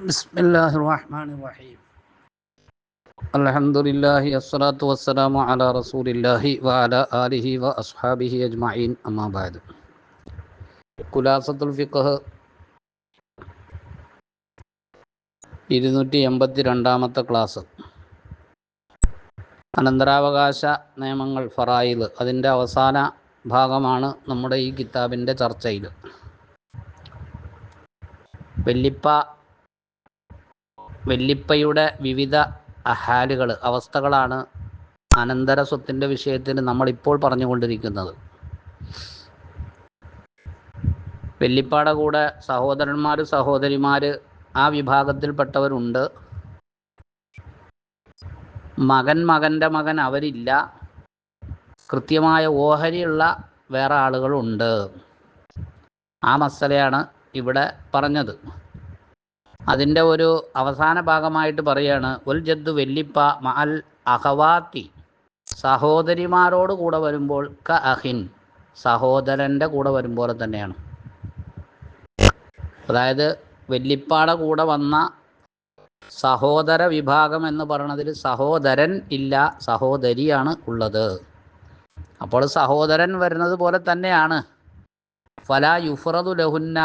بسم الله الرحمن الرحيم الحمد لله الصلاة والسلام على رسول الله وعلى آله وأصحابه أجمعين أما بعد خلاصة الفقه ഇരുന്നൂറ്റി എൺപത്തി രണ്ടാമത്തെ ക്ലാസ് അനന്തരാവകാശ നിയമങ്ങൾ ഫറായില് അതിൻ്റെ അവസാന ഭാഗമാണ് നമ്മുടെ ഈ കിതാബിൻ്റെ ചർച്ചയിൽ വെല്ലിപ്പ വെല്ലിപ്പയുടെ വിവിധ അഹാലുകൾ അവസ്ഥകളാണ് അനന്തര സ്വത്തിന്റെ വിഷയത്തിൽ നമ്മളിപ്പോൾ പറഞ്ഞുകൊണ്ടിരിക്കുന്നത്. വെല്ലിപ്പാടെ കൂടെ സഹോദരന്മാർ സഹോദരിമാർ ആ വിഭാഗത്തിൽപ്പെട്ടവരുണ്ട്. മകൻ മകന്റെ മകൻ അവരില്ല. കൃത്യമായ ഓഹരിയുള്ള വേറെ ആളുകളുണ്ട്. ആ മസലയാണ് ഇവിടെ പറഞ്ഞത്. അതിന്റെ ഒരു അവസാന ഭാഗമായിട്ട് പറയാണ് ഉൽ ജദ്ദു വെല്ലിപ്പ മഅൽ അഹവാത്തി. സഹോദരിമാരോട് കൂടെ വരുമ്പോൾ ക അഹിൻ സഹോദരന്റെ കൂടെ വരുമ്പോൾ തന്നെയാണ്. അതായത് വെല്ലിപ്പാടെ കൂടെ വന്ന സഹോദര വിഭാഗം എന്ന് പറയുന്നതിൽ സഹോദരൻ ഇല്ല സഹോദരിയാണ് ഉള്ളത്. അപ്പോൾ സഹോദരൻ വരുന്നത് പോലെ തന്നെയാണ്. ഫല യുഫറദു ലഹുന്ന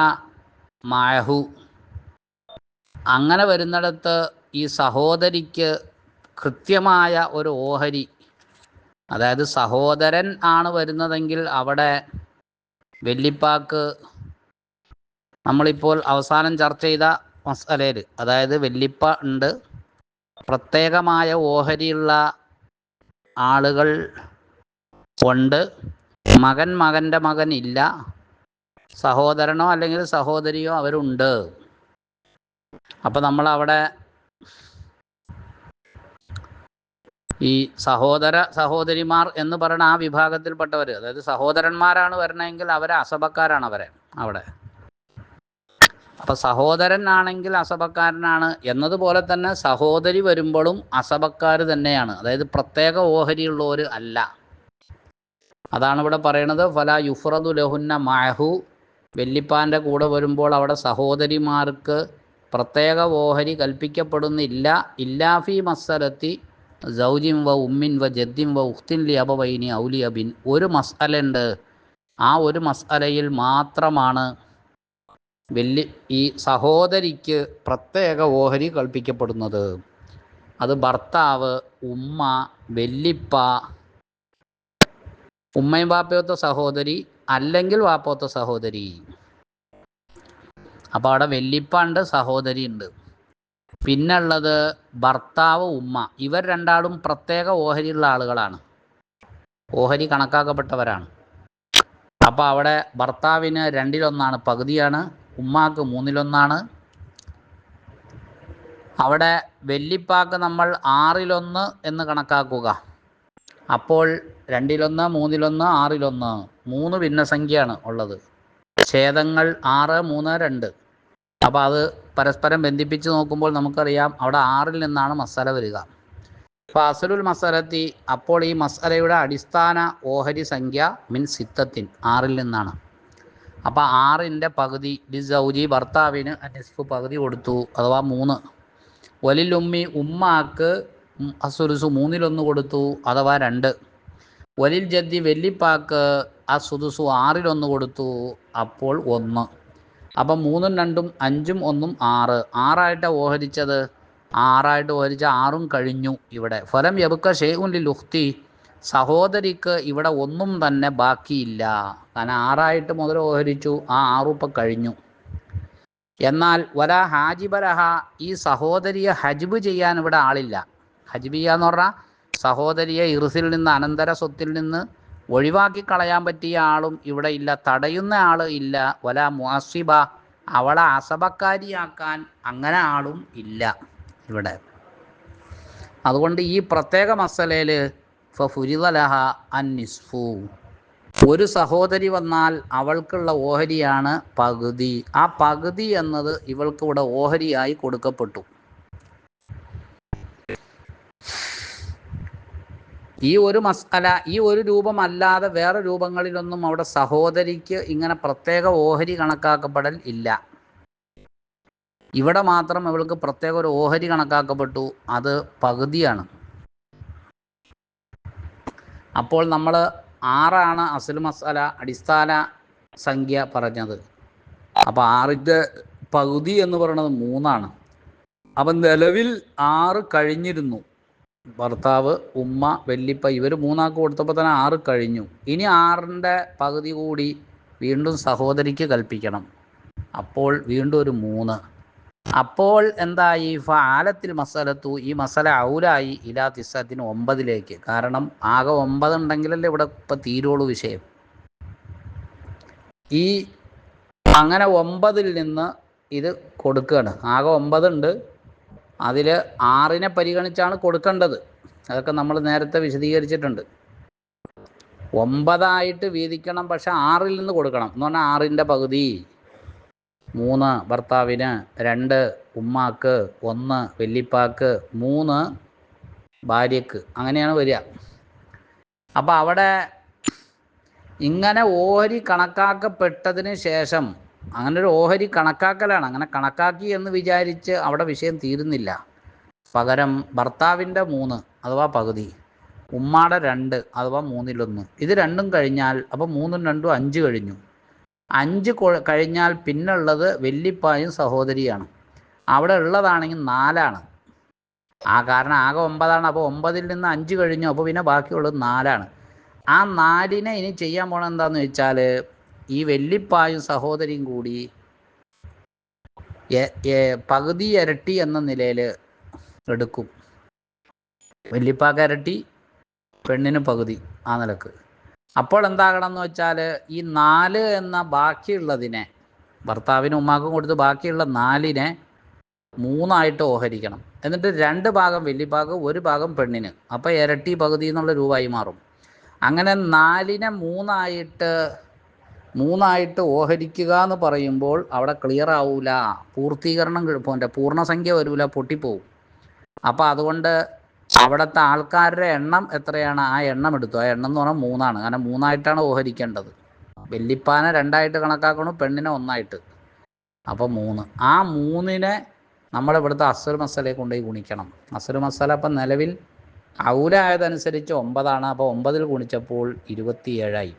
മാഹു അങ്ങനെ വരുന്നിടത്ത് ഈ സഹോദരിക്ക് കൃത്യമായ ഒരു ഓഹരി അതായത് സഹോദരൻ ആണ് വരുന്നതെങ്കിൽ അവിടെ വെല്ലിപ്പാക്ക് നമ്മളിപ്പോൾ അവസാനം ചർച്ച ചെയ്ത മസലയിൽ അതായത് വെല്ലിപ്പ ഉണ്ട്. പ്രത്യേകമായ ഓഹരിയുള്ള ആളുകൾ ഉണ്ട്. മകൻ മകന്റെ മകൻ ഇല്ല. സഹോദരനോ അല്ലെങ്കിൽ സഹോദരിയോ അവരുണ്ട്. അപ്പം നമ്മളവിടെ ഈ സഹോദര സഹോദരിമാർ എന്ന് പറയുന്ന ആ വിഭാഗത്തിൽപ്പെട്ടവർ അതായത് സഹോദരന്മാരാണ് വരണമെങ്കിൽ അവരെ അസഭക്കാരാണ് അവരെ അവിടെ. അപ്പൊ സഹോദരൻ ആണെങ്കിൽ അസഭക്കാരനാണ് എന്നതുപോലെ തന്നെ സഹോദരി വരുമ്പോഴും അസഭക്കാർ തന്നെയാണ്. അതായത് പ്രത്യേക ഓഹരിയുള്ളവർ അല്ല. അതാണ് ഇവിടെ പറയുന്നത് ഫല യുഫ്രദു ലഹുന്ന മാഹു വെല്ലിപ്പാന്റെ കൂടെ വരുമ്പോൾ അവിടെ സഹോദരിമാർക്ക് പ്രത്യേക ഓഹരി കൽപ്പിക്കപ്പെടുന്നില്ല. ഇല്ലാഫി മസ്സലത്തി സൗജിം വ ഉമ്മിൻ വ ജദ്ദിം വ ഉഖ്തിൻ ലി അബവൈനി ഔലി അബിൻ ഒരു മസ്അലുണ്ട് ആ ഒരു മസ്അലയിൽ മാത്രമാണ് വെല്ലി ഈ സഹോദരിക്ക് പ്രത്യേക ഓഹരി കൽപ്പിക്കപ്പെടുന്നത്. അത് ഭർത്താവ് ഉമ്മ വെല്ലിപ്പ ഉമ്മയും വാപ്പയൊത്ത സഹോദരി അല്ലെങ്കിൽ വാപ്പോത്ത സഹോദരി. അപ്പോൾ അവിടെ വെല്ലിപ്പ സഹോദരി ഉണ്ട് പിന്നുള്ളത് ഭർത്താവ് ഉമ്മ. ഇവർ രണ്ടാളും പ്രത്യേക ഓഹരിയുള്ള ആളുകളാണ്. ഓഹരി കണക്കാക്കപ്പെട്ടവരാണ്. അപ്പോൾ അവിടെ ഭർത്താവിന് രണ്ടിലൊന്നാണ് പകുതിയാണ് ഉമ്മാക്ക് മൂന്നിലൊന്നാണ്. അവിടെ വെല്ലിപ്പാക്ക് നമ്മൾ ആറിലൊന്ന് എന്ന് കണക്കാക്കുക. അപ്പോൾ രണ്ടിലൊന്ന് മൂന്നിലൊന്ന് ആറിലൊന്ന് മൂന്ന് ഭിന്നസംഖ്യയാണ് ഉള്ളത്. ഛേദങ്ങൾ ആറ് മൂന്ന് രണ്ട്. അപ്പോൾ അത് പരസ്പരം ബന്ധിപ്പിച്ച് നോക്കുമ്പോൾ നമുക്കറിയാം അവിടെ ആറിൽ നിന്നാണ് മസാല വരിക. അപ്പോൾ അസലുൽ മസാലത്തി അപ്പോൾ ഈ മസാലയുടെ അടിസ്ഥാന ഓഹരി സംഖ്യ മിൻ സിത്തത്തിൻ ആറിൽ നിന്നാണ്. അപ്പോൾ ആറിന്റെ പകുതി ഡി സൗജി ഭർത്താവിന് നിസ്ഫ് പകുതി കൊടുത്തു അഥവാ മൂന്ന്. വലിൽ ഉമ്മി ഉമ്മാക്ക് അസുരുസു മൂന്നിലൊന്ന് കൊടുത്തു അഥവാ രണ്ട്. വലിൽ ജദ്ദി വെല്ലിപ്പാക്ക് ആ സുതുസു ആറിലൊന്ന് കൊടുത്തു അപ്പോൾ ഒന്ന്. അപ്പം മൂന്നും രണ്ടും അഞ്ചും ഒന്നും ആറ്. ആറായിട്ട് ഓഹരിച്ചത്? ആറായിട്ട് ഓഹരിച്ച ആറും കഴിഞ്ഞു ഇവിടെ. ഫലം യബുക്ക ഷെയ്ഖുൻ ലുഹ്തി സഹോദരിക്ക് ഇവിടെ ഒന്നും തന്നെ ബാക്കിയില്ല. കാരണം ആറായിട്ട് മുതൽ ഓഹരിച്ചു. ആ ആറുപ്പം കഴിഞ്ഞു. എന്നാൽ വല ഹാജിബലഹ ഈ സഹോദരിയെ ഹജ്ബ് ചെയ്യാൻ ഇവിടെ ആളില്ല. ഹജ്ബിയ ചെയ്യാന്ന് പറഞ്ഞാൽ സഹോദരിയെ ഇറുസിൽ നിന്ന് അനന്തര സ്വത്തിൽ നിന്ന് ഒഴിവാക്കി കളയാൻ പറ്റിയ ആളും ഇവിടെ ഇല്ല. തടയുന്ന ആൾ ഇല്ല. വല മുഅസിബ അവളെ അസബക്കാരിയാക്കാൻ അങ്ങനെ ആളും ഇല്ല ഇവിടെ. അതുകൊണ്ട് ഈ പ്രത്യേക മസലയിൽ ഫുരിതലഹ അന്നിസ്ഫു. ഒരു സഹോദരി വന്നാൽ അവൾക്കുള്ള ഓഹരിയാണ് പകുതി. ആ പകുതി എന്നത് ഇവൾക്ക് ഇവിടെ ഓഹരിയായി കൊടുക്കപ്പെട്ടു. ഈ ഒരു മസ്കല ഈ ഒരു രൂപമല്ലാതെ വേറെ രൂപങ്ങളിലൊന്നും അവിടെ സഹോദരിക്ക് ഇങ്ങനെ പ്രത്യേക ഓഹരി കണക്കാക്കപ്പെടൽ ഇല്ല. ഇവിടെ മാത്രം ഇവൾക്ക് പ്രത്യേക ഒരു ഓഹരി കണക്കാക്കപ്പെട്ടു. അത് പകുതിയാണ്. അപ്പോൾ നമ്മൾ ആറാണ് അസൽ മസാല അടിസ്ഥാന സംഖ്യ പറഞ്ഞത്. അപ്പോൾ ആറിന്റെ പകുതി എന്ന് പറയുന്നത് മൂന്നാണ്. അപ്പം നിലവിൽ ആറ് കഴിഞ്ഞിരുന്നു. ഭർത്താവ് ഉമ്മ വെല്ലിപ്പ ഇവർ മൂന്നാൾക്ക് കൊടുത്തപ്പോൾ തന്നെ ആറ് കഴിഞ്ഞു. ഇനി ആറിന്റെ പകുതി കൂടി വീണ്ടും സഹോദരിക്ക് കൽപ്പിക്കണം. അപ്പോൾ വീണ്ടും ഒരു മൂന്ന്. അപ്പോൾ എന്തായി? ഫാലത്തിൽ മസലത്തു ഈ മസല ഔലായി ഇലാ തിസത്തിന് ഒമ്പതിലേക്ക്. കാരണം ആകെ ഒമ്പത് ഉണ്ടെങ്കിലല്ലേ ഇവിടെ ഇപ്പം തീരുള്ളൂ വിഷയം. ഈ അങ്ങനെ ഒമ്പതിൽ നിന്ന് ഇത് കൊടുക്കുകയാണ് ആകെ ഒമ്പതുണ്ട് അതിൽ ആറിനെ പരിഗണിച്ചാണ് കൊടുക്കേണ്ടത്. അതൊക്കെ നമ്മൾ നേരത്തെ വിശദീകരിച്ചിട്ടുണ്ട്. ഒമ്പതായിട്ട് വീതിക്കണം പക്ഷെ ആറിൽ നിന്ന് കൊടുക്കണം. എന്ന് പറഞ്ഞാൽ ആറിന്റെ പകുതി. മൂന്ന് ഭർത്താവിന് രണ്ട് ഉമ്മാക്ക് ഒന്ന് വെല്ലിപ്പാക്ക് മൂന്ന് ഭാര്യക്ക്. അങ്ങനെയാണ് വരിക. അപ്പോൾ അവിടെ ഇങ്ങനെ ഓരി കണക്കാക്കപ്പെട്ടതിന് ശേഷം അങ്ങനെ ഒരു ഓഹരി കണക്കാക്കലാണ്. അങ്ങനെ കണക്കാക്കി എന്ന് വിചാരിച്ച് അവിടെ വിഷയം തീരുന്നില്ല. പകരം ഭർത്താവിന്റെ മൂന്ന് അഥവാ പകുതി ഉമ്മാടെ രണ്ട് അഥവാ മൂന്നിലൊന്ന്. ഇത് രണ്ടും കഴിഞ്ഞാൽ അപ്പോൾ മൂന്നും രണ്ടും അഞ്ച് കഴിഞ്ഞു. അഞ്ച് കഴിഞ്ഞാൽ പിന്നുള്ളത് വെല്ലിപ്പായും സഹോദരിയാണ്. അവിടെ ഉള്ളതാണെങ്കിൽ നാലാണ്. ആ കാരണം ആകെ ഒമ്പതാണ്. അപ്പോൾ ഒമ്പതിൽ നിന്ന് അഞ്ച് കഴിഞ്ഞു. അപ്പോൾ പിന്നെ ബാക്കിയുള്ളത് നാലാണ്. ആ നാലിനെ ഇനി ചെയ്യാൻ പോണത് എന്താണെന്ന് വെച്ചാൽ ഈ വെല്ലിപ്പായും സഹോദരിയും കൂടി പകുതി ഇരട്ടി എന്ന നിലയിൽ എടുക്കും. വെല്ലിപ്പാക്ക് ഇരട്ടി പെണ്ണിന് പകുതി ആ നിലയ്ക്ക്. അപ്പോൾ എന്താകണം എന്ന് വെച്ചാൽ ഈ നാല് എന്ന ബാക്കിയുള്ളതിനെ ഭർത്താവിനും ഉമ്മാക്കും കൊടുത്ത് ബാക്കിയുള്ള നാലിനെ മൂന്നായിട്ട് ഓഹരിക്കണം. എന്നിട്ട് രണ്ട് ഭാഗം വെല്ലിപ്പാക്ക് ഒരു ഭാഗം പെണ്ണിന്. അപ്പോൾ ഇരട്ടി പകുതി എന്നുള്ള രൂപമായി മാറും. അങ്ങനെ നാലിനെ മൂന്നായിട്ട് മൂന്നായിട്ട് ഓഹരിക്കുക എന്ന് പറയുമ്പോൾ അവിടെ ക്ലിയർ ആവൂല. പൂർത്തീകരണം പോന്റെ പൂർണസംഖ്യ വരൂല പൊട്ടിപ്പോവും. അപ്പോൾ അതുകൊണ്ട് അവിടുത്തെ ആൾക്കാരുടെ എണ്ണം എത്രയാണ്? ആ എണ്ണം എടുത്തു. ആ എണ്ണം എന്ന് പറഞ്ഞാൽ മൂന്നാണ്. കാരണം മൂന്നായിട്ടാണ് ഓഹരിക്കേണ്ടത്. വെല്ലിപ്പാനെ രണ്ടായിട്ട് കണക്കാക്കണു പെണ്ണിനെ ഒന്നായിട്ട്. അപ്പോൾ മൂന്ന്. ആ മൂന്നിനെ നമ്മളിവിടുത്തെ അസുർ മസാലയെ കൊണ്ടുപോയി ഗുണിക്കണം. അസുർ മസാല അപ്പം നിലവിൽ ഔലായതനുസരിച്ച് ഒമ്പതാണ്. അപ്പോൾ ഒമ്പതിൽ ഗുണിച്ചപ്പോൾ ഇരുപത്തിയേഴായി.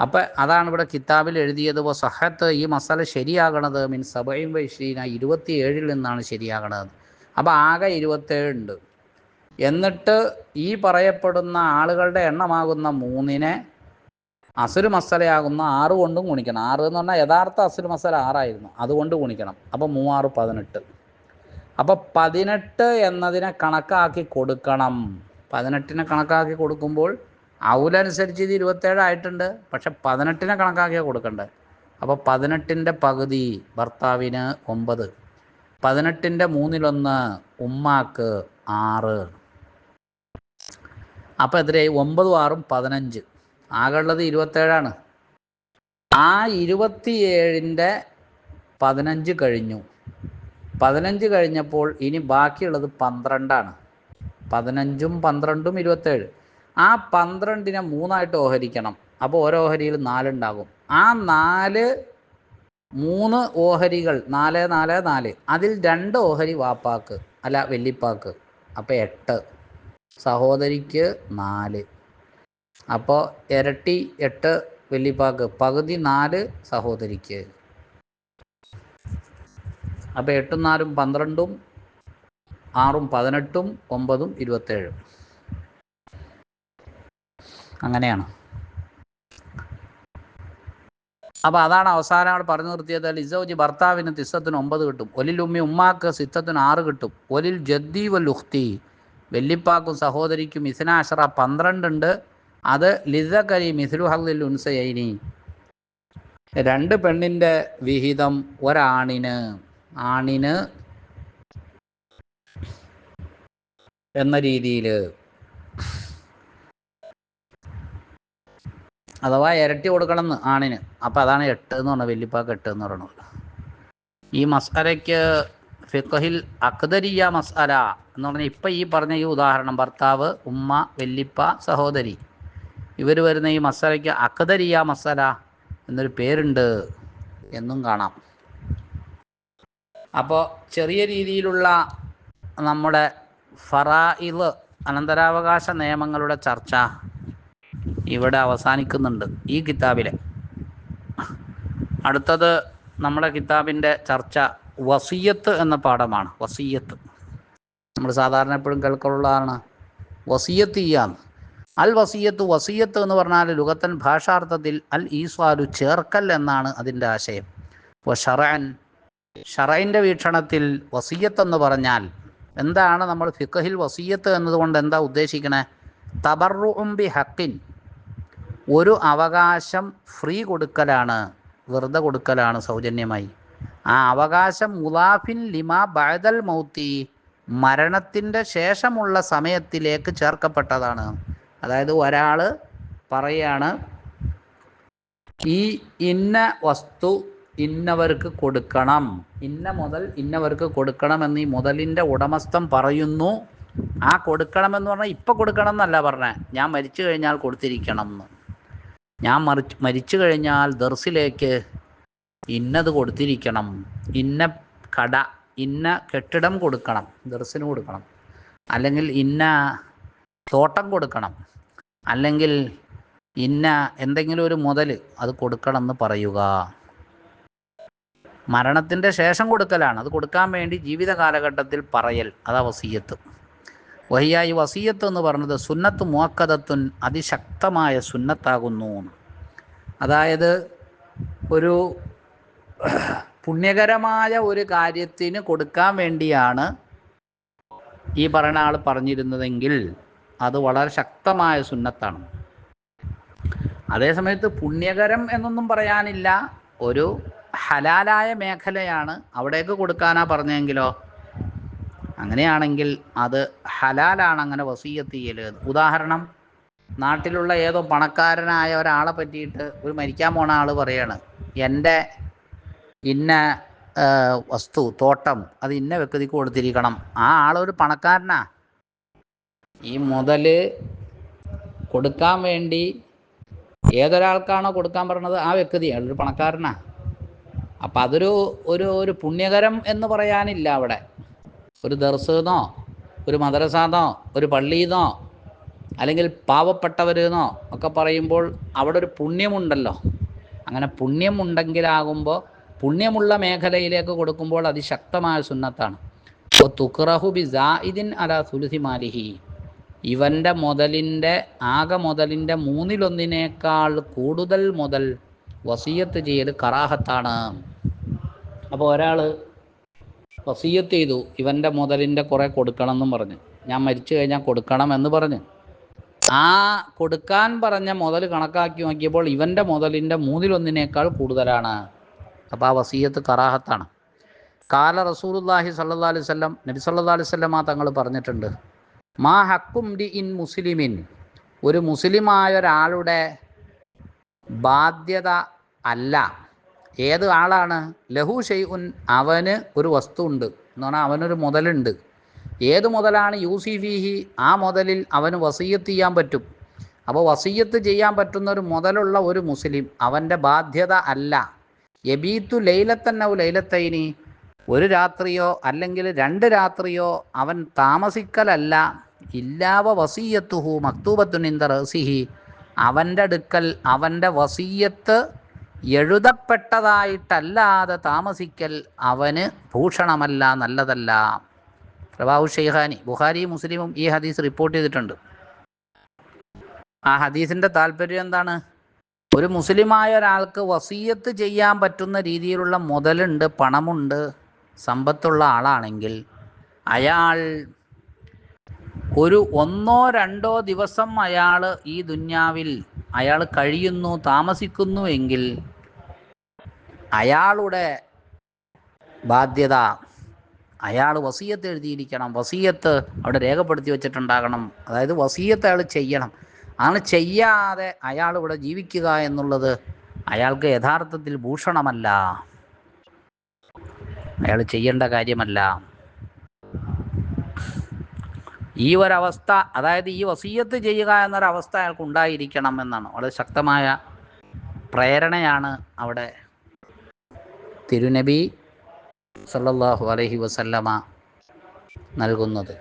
അപ്പം അതാണ് ഇവിടെ കിതാബിൽ എഴുതിയത് സഹത്ത് ഈ മസാല ശരിയാകണത് മീൻ സബൈം വൈശ്രീന ഇരുപത്തിയേഴിൽ നിന്നാണ് ശരിയാകണത്. അപ്പോൾ ആകെ ഇരുപത്തേഴുണ്ട് എന്നിട്ട് ഈ പറയപ്പെടുന്ന ആളുകളുടെ എണ്ണമാകുന്ന മൂന്നിനെ അസുരു മസലയാകുന്ന ആറ് കൊണ്ടും ഗുണിക്കണം. ആറ് എന്ന് പറഞ്ഞാൽ യഥാർത്ഥ അസുരു മസല ആറായിരുന്നു. അതുകൊണ്ട് ഗുണിക്കണം. അപ്പോൾ മൂവാറ് പതിനെട്ട്. അപ്പോൾ പതിനെട്ട് എന്നതിനെ കണക്കാക്കി കൊടുക്കണം. പതിനെട്ടിനെ കണക്കാക്കി കൊടുക്കുമ്പോൾ ഔലനുസരിച്ച് ഇത് ഇരുപത്തേഴായിട്ടുണ്ട്. പക്ഷെ പതിനെട്ടിനെ കണക്കാക്കിയാണ് കൊടുക്കേണ്ടത് അപ്പോൾ പതിനെട്ടിന്റെ പകുതി ഭർത്താവിന് ഒമ്പത്. പതിനെട്ടിന്റെ മൂന്നിലൊന്ന് ഉമ്മാക്ക് ആറ്. അപ്പോൾ എത്ര ഒമ്പതും ആറും പതിനഞ്ച്. ആകെ ഉള്ളത് ഇരുപത്തേഴാണ്. ആ ഇരുപത്തിയേഴിന്റെ പതിനഞ്ച് കഴിഞ്ഞു. പതിനഞ്ച് കഴിഞ്ഞപ്പോൾ ഇനി ബാക്കിയുള്ളത് പന്ത്രണ്ടാണ്. പതിനഞ്ചും പന്ത്രണ്ടും ഇരുപത്തേഴ്. ആ പന്ത്രണ്ടിനെ മൂന്നായിട്ട് ഓഹരിക്കണം. അപ്പോൾ ഓരോ ഓഹരിയിൽ നാലുണ്ടാകും. ആ നാല് മൂന്ന് ഓഹരികൾ നാല് നാല് നാല്. അതിൽ രണ്ട് ഓഹരി വാപ്പാക്ക് അല്ല വെല്ലിപ്പാക്ക് അപ്പോൾ എട്ട്. സഹോദരിക്ക് നാല്. അപ്പോൾ ഇരട്ടി എട്ട് വെല്ലിപ്പാക്ക് പകുതി നാല് സഹോദരിക്ക്. അപ്പോൾ എട്ടും നാലും പന്ത്രണ്ടും ആറും പതിനെട്ടും ഒമ്പതും ഇരുപത്തേഴും. അങ്ങനെയാണ്. അപ്പോൾ അതാണ് അവസാനം അവിടെ പറഞ്ഞു നിർത്തിയത് ലിസൗജി ഭർത്താവിന് തിസ്സത്തിന് ഒമ്പത് കിട്ടും ഒലിൽ ഉമ്മി ഉമ്മാക്ക് സിത്തത്തിന് ആറ് കിട്ടും ഒലിൽ ജദ്ദി വൽ ഉഖ്തി വെല്ലിപ്പാക്കും സഹോദരിക്കും ഇസ്നാഷറ പന്ത്രണ്ടുണ്ട് അത് ലിസക്കരി മിസ്ലു ഹഖ്ലിൽ ഉൻസയൈനി. രണ്ട് പെണ്ണിന്റെ വിഹിതം ഒരാണിന് ആണിന് എന്ന രീതിയിൽ അഥവാ ഇരട്ടി കൊടുക്കണം എന്ന് ആണിന്. അപ്പം അതാണ് എട്ട് എന്ന് പറഞ്ഞത് വെല്ലിപ്പാക്ക് എട്ട് എന്ന് പറയുന്നത് ഈ മസാലയ്ക്ക് ഫിഖഹിൽ അക്തരിയ മസാല എന്ന് പറഞ്ഞാൽ ഇപ്പം ഈ പറഞ്ഞ ഈ ഉദാഹരണം ഭർത്താവ് ഉമ്മ വെല്ലിപ്പ സഹോദരി. ഇവർ വരുന്ന ഈ മസാലയ്ക്ക് അക്തരിയ മസാല എന്നൊരു പേരുണ്ട് എന്നും കാണാം. അപ്പോൾ ചെറിയ രീതിയിലുള്ള നമ്മുടെ ഫറായിൽ അനന്തരാവകാശ നിയമങ്ങളുടെ ചർച്ച ഇവിടെ അവസാനിക്കുന്നുണ്ട് ഈ കിതാബിലെ. അടുത്തത് നമ്മുടെ കിതാബിന്റെ ചർച്ച വസീയത്ത് എന്ന പാഠമാണ്. വസീയത്ത്. നമ്മൾ സാധാരണ എപ്പോഴും കേൾക്കാറുള്ളതാണ്. വസീയത്ത് ചെയ്യാന്ന് അൽ വസീയത്ത് വസീയത്ത് എന്ന് പറഞ്ഞാൽ ലുഗത്തൻ ഭാഷാർത്ഥത്തിൽ അൽ ഈസ്വാലു ചേർക്കൽ എന്നാണ് അതിന്റെ ആശയം. ഇപ്പോൾ ഷറൻ ഷറൈന്റെ വീക്ഷണത്തിൽ വസീയത്ത് എന്ന് പറഞ്ഞാൽ എന്താണ് നമ്മൾ ഫിഖഹിൽ വസീയത്ത് എന്നതുകൊണ്ട് എന്താ ഉദ്ദേശിക്കണേ? തബറുംബി ഹക്കിൻ. ഒരു അവകാശം ഫ്രീ കൊടുക്കലാണ് വെറുതെ കൊടുക്കലാണ് സൗജന്യമായി. ആ അവകാശം മുലാഫിൻ ലിമ ബഅദൽ മൗത്തി മരണത്തിന്റെ ശേഷമുള്ള സമയത്തിലേക്ക് ചേർക്കപ്പെട്ടതാണ്. അതായത് ഒരാൾ പറയാണ് ഈ ഇന്ന വസ്തു ഇന്നവർക്ക് കൊടുക്കണം ഇന്ന മുതൽ ഇന്നവർക്ക് കൊടുക്കണമെന്ന് ഈ മുതലിന്റെ ഉടമസ്ഥം പറയുന്നു. ആ കൊടുക്കണമെന്ന് പറഞ്ഞാൽ ഇപ്പം കൊടുക്കണം എന്നല്ല പറഞ്ഞത് ഞാൻ മരിച്ചു കഴിഞ്ഞാൽ കൊടുത്തിരിക്കണം എന്ന്. ഞാൻ മറിച്ച് മരിച്ചു കഴിഞ്ഞാൽ ദർസിലേക്ക് ഇന്നത് കൊടുത്തിരിക്കണം. ഇന്ന കട ഇന്ന കെട്ടിടം കൊടുക്കണം. ദർസിന് കൊടുക്കണം. അല്ലെങ്കിൽ ഇന്ന തോട്ടം കൊടുക്കണം. അല്ലെങ്കിൽ ഇന്ന എന്തെങ്കിലും ഒരു മുതൽ അത് കൊടുക്കണം എന്ന് പറയുക. മരണത്തിന്റെ ശേഷം കൊടുക്കലാണ്. അത് കൊടുക്കാൻ വേണ്ടി ജീവിത കാലഘട്ടത്തിൽ പറയൽ അതാ വസീയത്ത് വഹിയ ഈ വസീയത്ത് എന്ന് പറഞ്ഞത് സുന്നത്ത് മുവക്കതത്തുൻ അതിശക്തമായ സുന്നത്താകുന്നു. അതായത് ഒരു പുണ്യകരമായ ഒരു കാര്യത്തിന് കൊടുക്കാൻ വേണ്ടിയാണ് ഈ പറയുന്ന ആൾ പറഞ്ഞിരുന്നതെങ്കിൽ അത് വളരെ ശക്തമായ സുന്നത്താണ്. അതേസമയത്ത് പുണ്യകരം എന്നൊന്നും പറയാനില്ല. ഒരു ഹലാലായ മേഖലയാണ് അവിടേക്ക് കൊടുക്കാനാ പറഞ്ഞെങ്കിലോ അങ്ങനെയാണെങ്കിൽ അത് ഹലാലാണ് അങ്ങനെ വസീയത്ത് ചെയ്യൽ. ഉദാഹരണം നാട്ടിലുള്ള ഏതോ പണക്കാരനായ ഒരാളെ പറ്റിയിട്ട് ഒരു മരിക്കാൻ പോണ ആൾ പറയാണ് എന്റെ ഇന്ന വസ്തു തോട്ടം അത് ഇന്ന വ്യക്തിക്ക് കൊടുത്തിരിക്കണം. ആ ആളൊരു പണക്കാരനാ. ഈ മുതൽ കൊടുക്കാൻ വേണ്ടി ഏതൊരാൾക്കാണോ കൊടുക്കാൻ പറഞ്ഞത് ആ വ്യക്തി അയാളൊരു പണക്കാരനാ. അപ്പം അതൊരു ഒരു ഒരു പുണ്യകരം എന്ന് പറയാനില്ല അവിടെ. ഒരു ദർസെന്നോ ഒരു മദ്രസാന്നോ ഒരു പള്ളിന്നോ അല്ലെങ്കിൽ പാവപ്പെട്ടവരെന്നോ ഒക്കെ പറയുമ്പോൾ അവിടെ ഒരു പുണ്യമുണ്ടല്ലോ. അങ്ങനെ പുണ്യമുണ്ടെങ്കിലാകുമ്പോൾ പുണ്യമുള്ള മേഖലയിലേക്ക് കൊടുക്കുമ്പോൾ അതിശക്തമായ സുന്നത്താണ്. അപ്പോൾ തുക്റഹു ബി സായിദിൻ അല സുലുസി മാലിഹി. ഇവന്റെ മുതലിന്റെ ആകെ മുതലിന്റെ മൂന്നിലൊന്നിനേക്കാൾ കൂടുതൽ മുതൽ വസീയത്ത് ചെയ്യൽ കറാഹത്താണ്. അപ്പോൾ ഒരാൾ വസീയത്ത് ചെയ്തു. ഇവന്റെ മുതലിന്റെ കുറേ കൊടുക്കണം എന്നും പറഞ്ഞ്. ഞാൻ മരിച്ചു കഴിഞ്ഞാൽ കൊടുക്കണം എന്ന് പറഞ്ഞ്. ആ കൊടുക്കാൻ പറഞ്ഞ മുതൽ കണക്കാക്കി നോക്കിയപ്പോൾ ഇവന്റെ മുതലിന്റെ മൂന്നിലൊന്നിനേക്കാൾ കൂടുതലാണ്. അപ്പോൾ ആ വസീയത്ത് കറാഹത്താണ്. കാല റസൂലുല്ലാഹി സല്ലാ അലൈഹി നബി സല്ലാ അലൈഹി സ്വല്ലം തങ്ങൾ പറഞ്ഞിട്ടുണ്ട്. മാ ഹക്കും ഡി ഇൻ മുസ്ലിമിൻ. ഒരു മുസ്ലിമായ ഒരാളുടെ ബാധ്യത അല്ല. ഏത് ആളാണ്? ലഹു ഷെയ്ഉൻ അവന് ഒരു വസ്തു ഉണ്ട് എന്ന് പറഞ്ഞാൽ അവനൊരു മുതലുണ്ട്. ഏത് മുതലാണ് യൂസിഫിഹി ആ മുതലിൽ അവന് വസീയത്ത് ചെയ്യാൻ പറ്റും. അപ്പോൾ വസീയത്ത് ചെയ്യാൻ പറ്റുന്ന ഒരു മുതലുള്ള ഒരു മുസ്ലിം അവന്റെ ബാധ്യത അല്ല. യബീത്തു ലൈലത്തന്നൗ ലൈലത്തൈനി. ഒരു രാത്രിയോ അല്ലെങ്കിൽ രണ്ട് രാത്രിയോ അവൻ താമസിക്കലല്ല. ഇല്ലാവ വസീയത്തുഹു മക്തൂബത്തുനിന്ദ റസിഹി അവന്റെ അടുക്കൽ അവന്റെ വസീയത്ത് എഴുതപ്പെട്ടതായിട്ടല്ലാതെ താമസിക്കൽ അവന് ഭൂഷണമല്ല നല്ലതല്ല. പ്രഭാവു ഷെയ്ഖാനി ബുഹാരി മുസ്ലിമും ഈ ഹദീസ് റിപ്പോർട്ട് ചെയ്തിട്ടുണ്ട്. ആ ഹദീസിന്റെ താല്പര്യം എന്താണ്? ഒരു മുസ്ലിമായ ഒരാൾക്ക് വസീയത്ത് ചെയ്യാൻ പറ്റുന്ന രീതിയിലുള്ള മുതലുണ്ട് പണമുണ്ട് സമ്പത്തുള്ള ആളാണെങ്കിൽ അയാൾ ഒരു ഒന്നോ രണ്ടോ ദിവസം അയാൾ ഈ ദുന്യാവിൽ അയാൾ കഴിയുന്നു താമസിക്കുന്നു എങ്കിൽ അയാളുടെ ബാധ്യത. അയാൾ വസീയത്ത് എഴുതിയിരിക്കണം. വസീയത്ത് അവിടെ രേഖപ്പെടുത്തി വെച്ചിട്ടുണ്ടാകണം. അതായത് വസീയത്ത് അയാൾ ചെയ്യണം. അങ്ങനെ ചെയ്യാതെ അയാൾ ഇവിടെ ജീവിക്കുക എന്നുള്ളത് അയാൾക്ക് യഥാർത്ഥത്തിൽ ഭൂഷണമല്ല. അയാൾ ചെയ്യേണ്ട കാര്യമല്ല. ഈ ഒരവസ്ഥ അതായത് ഈ വസീയത്ത് ചെയ്യുക എന്നൊരവസ്ഥ അയാൾക്ക് ഉണ്ടായിരിക്കണം എന്നാണ്. വളരെ ശക്തമായ പ്രേരണയാണ് അവിടെ തിരുനബി സല്ലല്ലാഹു അലൈഹി വസല്ലമ നൽകുന്നത്.